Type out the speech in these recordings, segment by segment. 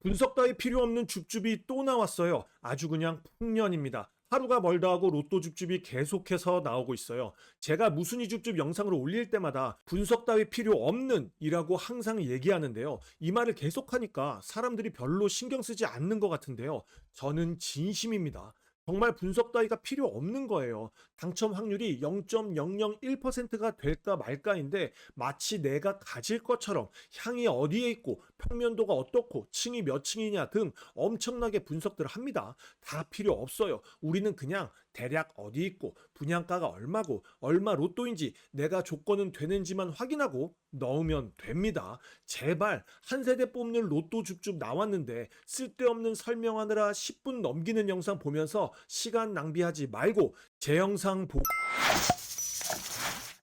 분석 따위 필요 없는 줍줍이 또 나왔어요. 아주 그냥 풍년입니다. 하루가 멀다 하고 로또 줍줍이 계속해서 나오고 있어요. 제가 무순이 줍줍 영상으로 올릴 때마다 분석 따위 필요 없는 이라고 항상 얘기하는데요. 이 말을 계속하니까 사람들이 별로 신경 쓰지 않는 것 같은데요. 저는 진심입니다. 정말 분석 따위가 필요 없는 거예요. 당첨 확률이 0.001%가 될까 말까인데 마치 내가 가질 것처럼 향이 어디에 있고 평면도가 어떻고 층이 몇 층이냐 등 엄청나게 분석들을 합니다. 다 필요 없어요. 우리는 그냥 대략 어디 있고 분양가가 얼마고 얼마 로또인지 내가 조건은 되는지만 확인하고 넣으면 됩니다. 제발 한 세대 뽑는 로또 줍줍 나왔는데 쓸데없는 설명하느라 10분 넘기는 영상 보면서 시간 낭비하지 말고 제 영상 보고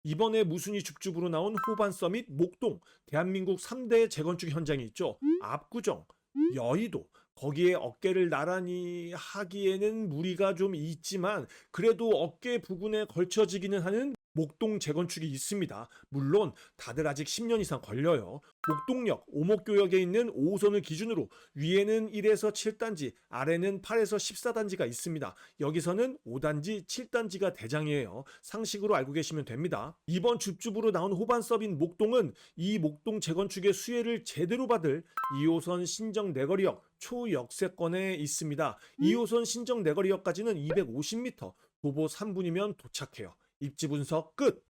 이번에 무순이 줍줍으로 나온 호반 서밋 목동 대한민국 3대 재건축 현장이 있죠. 압구정, 여의도 거기에 어깨를 나란히 하기에는 무리가 좀 있지만 그래도 어깨 부근에 걸쳐지기는 하는 목동 재건축이 있습니다. 물론 다들 아직 10년 이상 걸려요. 목동역, 오목교역에 있는 5호선을 기준으로 위에는 1에서 7단지, 아래는 8에서 14단지가 있습니다. 여기서는 5단지, 7단지가 대장이에요. 상식으로 알고 계시면 됩니다. 이번 줍줍으로 나온 호반 서빈 목동은 이 목동 재건축의 수혜를 제대로 받을 2호선 신정 내거리역 초역세권에 있습니다. 2호선 신정 내거리역까지는 250m, 도보 3분이면 도착해요. 입지 분석 끝!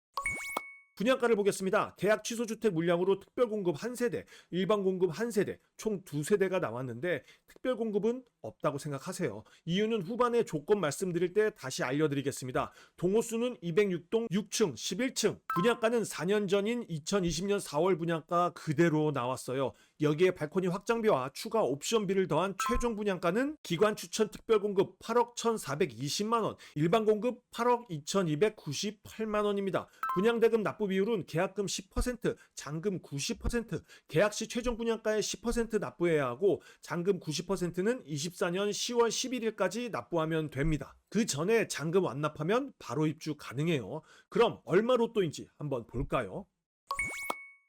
분양가를 보겠습니다. 계약 취소 주택 물량으로 특별 공급 한 세대, 일반 공급 한 세대, 총 두 세대가 나왔는데 특별 공급은 없다고 생각하세요. 이유는 후반에 조건 말씀드릴 때 다시 알려드리겠습니다. 동호수는 206동 6층 11층, 분양가는 4년 전인 2020년 4월 분양가 그대로 나왔어요. 여기에 발코니 확장비와 추가 옵션비를 더한 최종 분양가는 기관 추천 특별 공급 8억 1,420만 원, 일반 공급 8억 2,298만 원입니다. 분양 대금 납부 비율은 계약금 10%, 잔금 90%, 계약 시 최종 분양가의 10% 납부해야 하고 잔금 90%는 24년 10월 11일까지 납부하면 됩니다. 그 전에 잔금 완납하면 바로 입주 가능해요. 그럼 얼마 로또인지 한번 볼까요?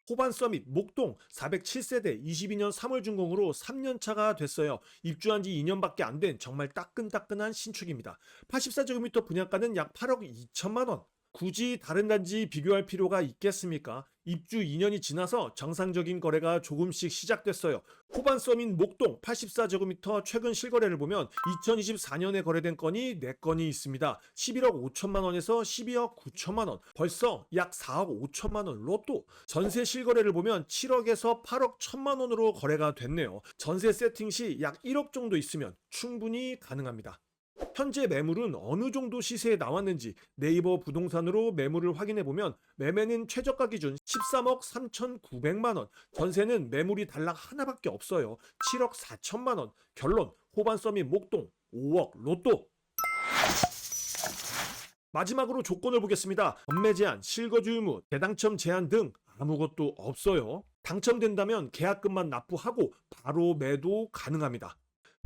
호반 서밋 목동 407세대 22년 3월 준공으로 3년 차가 됐어요. 입주한 지 2년밖에 안 된 정말 따끈따끈한 신축입니다. 84제곱미터 분양가는 약 8억 2천만 원. 굳이 다른 단지 비교할 필요가 있겠습니까? 입주 2년이 지나서 정상적인 거래가 조금씩 시작됐어요. 호반 서민 목동 84제곱미터 최근 실거래를 보면 2024년에 거래된 건이 4건이 있습니다. 11억 5천만 원에서 12억 9천만 원. 벌써 약 4억 5천만 원 로또. 전세 실거래를 보면 7억에서 8억 1천만 원으로 거래가 됐네요. 전세 세팅 시 약 1억 정도 있으면 충분히 가능합니다. 현재 매물은 어느 정도 시세에 나왔는지 네이버 부동산으로 매물을 확인해 보면 매매는 최저가 기준 13억 3,900만 원, 전세는 매물이 단락 하나밖에 없어요. 7억 4천만 원. 결론 호반 서밋 목동 5억 로또. 마지막으로 조건을 보겠습니다. 전매 제한, 실거주 의무, 대당첨 제한 등 아무것도 없어요. 당첨된다면 계약금만 납부하고 바로 매도 가능합니다.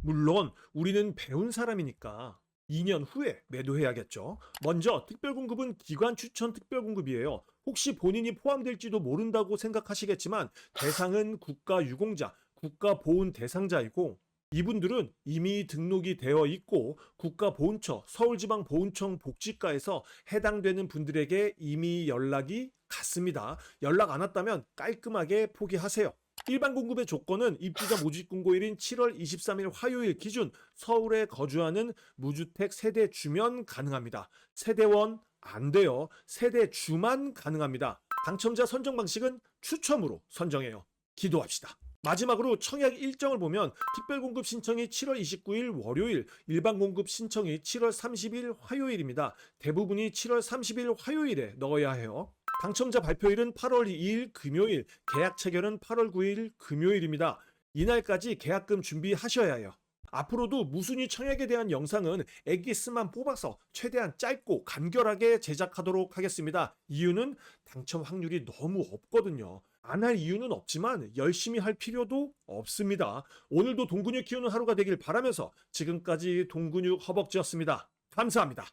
물론 우리는 배운 사람이니까 2년 후에 매도해야겠죠. 먼저 특별공급은 기관 추천 특별공급이에요. 혹시 본인이 포함될지도 모른다고 생각하시겠지만 대상은 국가 유공자, 국가 보훈 대상자이고 이분들은 이미 등록이 되어 있고 국가보훈처, 서울지방보훈청 복지과에서 해당되는 분들에게 이미 연락이 갔습니다. 연락 안 왔다면 깔끔하게 포기하세요. 일반 공급의 조건은 입주자 모집 공고일인 7월 23일 화요일 기준 서울에 거주하는 무주택 세대 주면 가능합니다. 세대원 안 돼요. 세대 주만 가능합니다. 당첨자 선정 방식은 추첨으로 선정해요. 기도합시다. 마지막으로 청약 일정을 보면 특별공급 신청이 7월 29일 월요일, 일반 공급 신청이 7월 30일 화요일입니다. 대부분이 7월 30일 화요일에 넣어야 해요. 당첨자 발표일은 8월 2일 금요일, 계약 체결은 8월 9일 금요일입니다. 이날까지 계약금 준비하셔야 해요. 앞으로도 무순위 청약에 대한 영상은 엑기스만 뽑아서 최대한 짧고 간결하게 제작하도록 하겠습니다. 이유는 당첨 확률이 너무 없거든요. 안 할 이유는 없지만 열심히 할 필요도 없습니다. 오늘도 동근육 키우는 하루가 되길 바라면서 지금까지 동근육 허벅지였습니다. 감사합니다.